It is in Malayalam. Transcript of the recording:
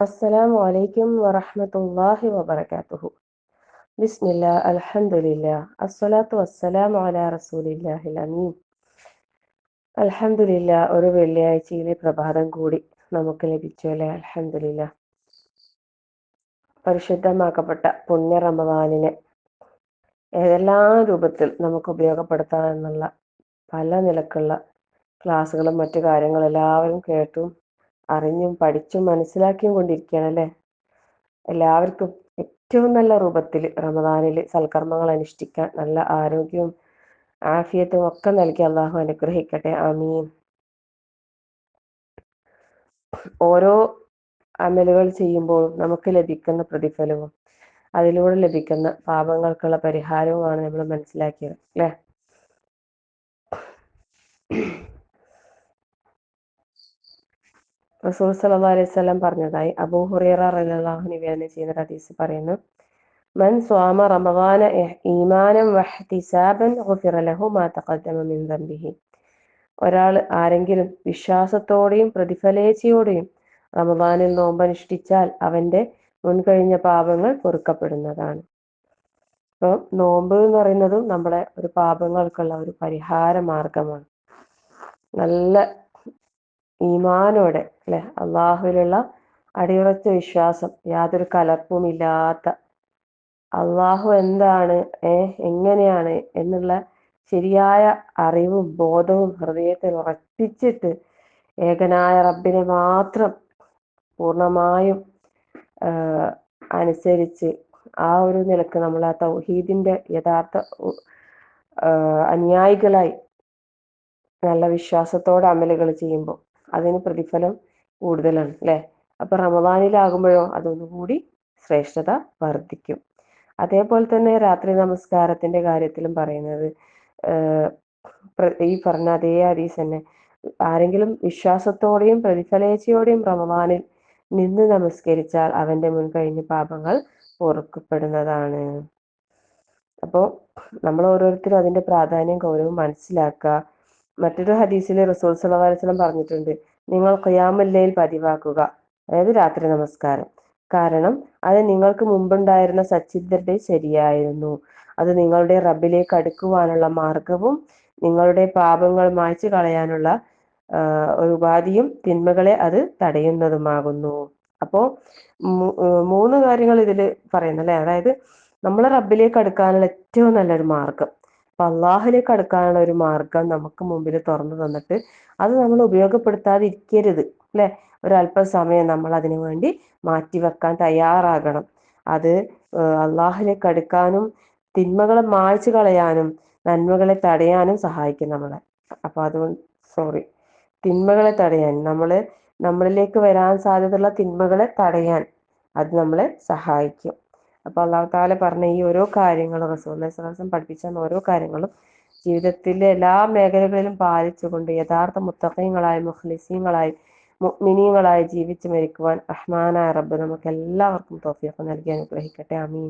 അസ്സലാമു അലൈക്കും വറഹമത്തല്ലാഹി വബർക്കാത്തുഹു ബിസ്മില്ല അൽഹംദുലില്ല അസ്സലാത്തു വസ്സലാമു അല റസൂലില്ലാഹിൽ അമീൻ. അൽഹംദുലില്ല ഒരു വെള്ളിയാഴ്ചയിലെ പ്രഭാതം കൂടി നമുക്ക് ലഭിച്ചു അല്ലേ? അൽഹംദുലില്ല. പരിശുദ്ധമാക്കപ്പെട്ട പുണ്യ റമദാനിനെ ഏതെല്ലാം രൂപത്തിൽ നമുക്ക് ഉപയോഗപ്പെടുത്താം എന്നുള്ള പല നിലക്കുള്ള ക്ലാസ്സുകളും മറ്റു കാര്യങ്ങളും എല്ലാവരും കേട്ടും അറിഞ്ഞും പഠിച്ചും മനസ്സിലാക്കിയും കൊണ്ടിരിക്കുകയാണ് അല്ലേ? എല്ലാവർക്കും ഏറ്റവും നല്ല രൂപത്തിൽ റമദാനിൽ സൽക്കർമ്മങ്ങൾ അനുഷ്ഠിക്കാൻ നല്ല ആരോഗ്യവും ആഫിയത്തും ഒക്കെ നൽകി അള്ളാഹു അനുഗ്രഹിക്കട്ടെ. ആമീൻ. ഓരോ അമലുകൾ ചെയ്യുമ്പോഴും നമുക്ക് ലഭിക്കുന്ന പ്രതിഫലവും അതിലൂടെ ലഭിക്കുന്ന പാപങ്ങൾക്കുള്ള പരിഹാരവുമാണ് നമ്മൾ മനസ്സിലാക്കിയത്. അല്ലേ? റസൂൽ സല്ലാ അലൈഹി പറഞ്ഞതായി അബൂ ഹുറൈറ നിവേദനം ചെയ്യുന്ന ഹദീസ് പറയുന്നു. മൻ സ്വാമ റമദാന ഈമാനം വഹ്തിസാബൻ ലഹു ഒരാൾ ആരെങ്കിലും വിശ്വാസത്തോടെയും പ്രതിഫലേച്ഛയോടെയും റമദാനിൽ നോമ്പനുഷ്ഠിച്ചാൽ അവന്റെ മുൻകഴിഞ്ഞ പാപങ്ങൾ പൊറുക്കപ്പെടുന്നതാണ്. അപ്പോൾ നോമ്പ് എന്ന് പറയുന്നതും നമ്മുടെ ഒരു പാപങ്ങൾക്കുള്ള ഒരു പരിഹാര മാർഗമാണ്. നല്ല ഈമാനോടെ അല്ലെ? അള്ളാഹുവിലുള്ള അടിയുറച്ച വിശ്വാസം യാതൊരു കലർപ്പും ഇല്ലാത്ത അള്ളാഹു എന്താണ് ഏ എങ്ങനെയാണ് എന്നുള്ള ശരിയായ അറിവും ബോധവും ഹൃദയത്തിൽ ഉറപ്പിച്ചിട്ട് ഏകനായ റബ്ബിനെ മാത്രം പൂർണമായും അനുസരിച്ച് ആ ഒരു നിലയ്ക്ക് നമ്മൾ ആ തൗഹീദിന്റെ യഥാർത്ഥ അനുയായികളായി നല്ല വിശ്വാസത്തോടെ അമലുകൾ ചെയ്യുമ്പോൾ അതിന് പ്രതിഫലം കൂടുതലാണ് അല്ലെ? അപ്പൊ റമദാനിലാകുമ്പോഴോ അതൊന്നുകൂടി ശ്രേഷ്ഠത വർദ്ധിക്കും. അതേപോലെ തന്നെ രാത്രി നമസ്കാരത്തിന്റെ കാര്യത്തിലും പറയുന്നത് ഈ പറഞ്ഞ അതേ ഹദീസ് തന്നെ ആരെങ്കിലും വിശ്വാസത്തോടെയും പ്രതിഫലേച്ഛയോടെയും റമദാനിൽ നിന്ന് നമസ്കരിച്ചാൽ അവന്റെ മുൻകഴിഞ്ഞ പാപങ്ങൾ പൊറുക്കപ്പെടുന്നതാണ്. അപ്പോൾ നമ്മൾ ഓരോരുത്തരും അതിന്റെ പ്രാധാന്യം ഗൗരവം മനസ്സിലാക്കുക മറ്റൊരു ഹദീസിലെ റസൂൽ സല്ലല്ലാഹു അലൈഹി വസല്ലം പറഞ്ഞിട്ടുണ്ട് നിങ്ങൾ ഖിയാമുല്ലയിൽ പതിവാക്കുക. അതായത് രാത്രി നമസ്കാരം. കാരണം അത് നിങ്ങൾക്ക് മുമ്പുണ്ടായിരുന്ന സച്ചിദ്ധരുടെ ശരിയായിരുന്നു. അത് നിങ്ങളുടെ റബ്ബിലേക്ക് അടുക്കുവാനുള്ള മാർഗവും നിങ്ങളുടെ പാപങ്ങൾ മായ്ച്ചു കളയാനുള്ള ഒരു ഉപാധിയും തിന്മകളെ അത് തടയുന്നതുമാകുന്നു. അപ്പോ മൂന്ന് കാര്യങ്ങൾ ഇതിൽ പറയുന്നു അതായത് നമ്മളെ റബ്ബിലേക്ക് അടുക്കാനുള്ള ഏറ്റവും നല്ലൊരു മാർഗം. അപ്പൊ അള്ളാഹുലേക്ക് അടുക്കാനുള്ള ഒരു മാർഗം നമുക്ക് മുമ്പിൽ തുറന്നു തന്നിട്ട് അത് നമ്മൾ ഉപയോഗപ്പെടുത്താതിരിക്കരുത് അല്ലെ? ഒരല്പസമയം നമ്മൾ അതിനു വേണ്ടി മാറ്റിവെക്കാൻ തയ്യാറാകണം. അത് അള്ളാഹുലേക്ക് അടുക്കാനും തിന്മകളെ മായ്ച്ചു കളയാനും നന്മകളെ തടയാനും സഹായിക്കും നമ്മളെ. അപ്പൊ അതുകൊണ്ട് സോറി തിന്മകളെ തടയാൻ നമ്മൾ നമ്മളിലേക്ക് വരാൻ സാധ്യതയുള്ള തിന്മകളെ തടയാൻ അത് നമ്മളെ സഹായിക്കും. അപ്പൊ അള്ളാഹു താല പറഞ്ഞ ഈ ഓരോ കാര്യങ്ങളും റസൂൽ പഠിപ്പിച്ച ഓരോ കാര്യങ്ങളും ജീവിതത്തിലെ എല്ലാ മേഖലകളിലും പാലിച്ചുകൊണ്ട് യഥാർത്ഥ മുത്തഖീങ്ങളായി മുഖ്ലിസീങ്ങളായി മുഅ്മിനീങ്ങളായി ജീവിച്ചു മരിക്കുവാൻ റഹ്മാനായ റബ്ബ് നമുക്ക് എല്ലാവർക്കും തോഫിയൊക്കെ നൽകി അനുഗ്രഹിക്കട്ടെ. അമീൻ